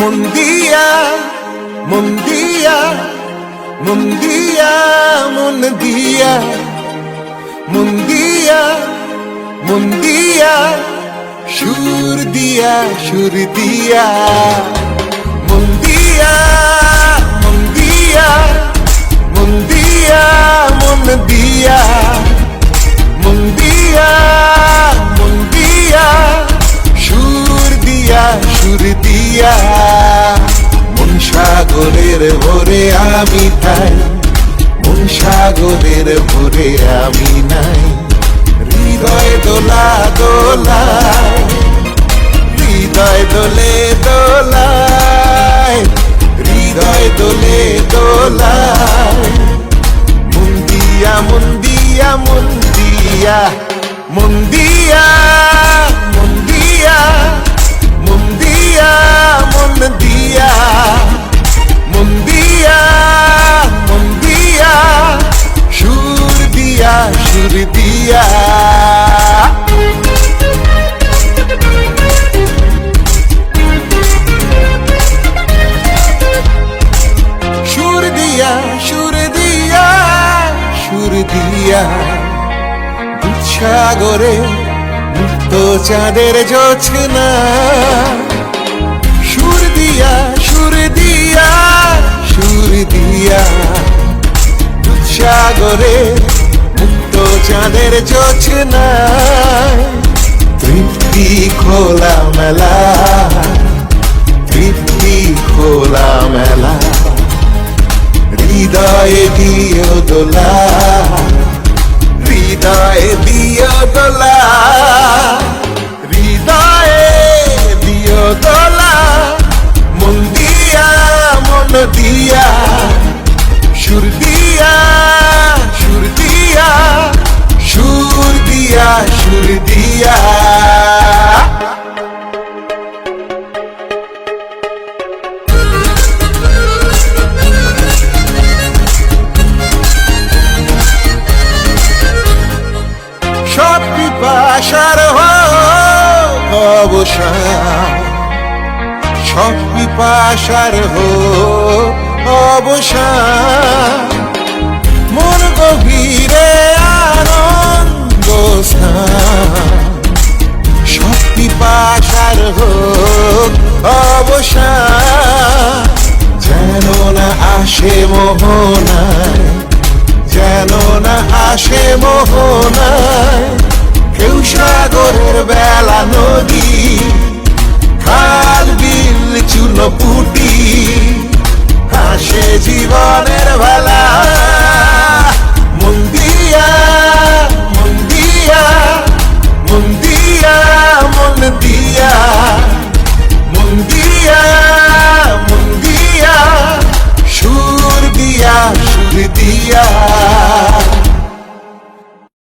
মন্দিয়া মন্দিয়া মন্দিয়া মন দিয়া মন্দিয়া মন্দিয়া সুর দিয়া সুর দিয়া মন্দিয়া মন্দিয়া মন্দিয়া মন দিয়া মন্দিয়া মন্দিয়া সুর দিয়া সুর দিয়া সাগরের ভোরে আমি তাই মন সাগরের ভোরে আমি নাই। হৃদয় দোলা দোলায়, হৃদয় দোলে দোলায়, হৃদয় দোলে দোলায়। মুন্দিয়া মুন্দিয়া মন দিয়া। দিয়া, সুর দিয়া। সুর দিয়া সুর দিয়া সুর দিয়া। দুঃসাগরে মুক্ত চাঁদের জোছনা। সুর দিয়া সুর দিয়া সুর দিয়া। দুঃসাগরে চাঁদের জোছনা। তৃপ্তি খোলা মেলা তৃপ্তি খোলা মেলা হৃদয়ে দিও দোলা। হৃদয়ে দিও দোলা। হৃদয়ে দিও দোলা। মন দিয়া মন দিয়া। সুর দিয়া হোক অবসান সব পিপাসার হোক অবসান মন গভীরে আনন্দ সব পিপাসার হোক অবসান যেন না আসে মোহনায়, যেন না আসে মোহনায়। কেউ সাগরের বেলা নদী খাল বিল চুনো পুটি। হাসে জীবনে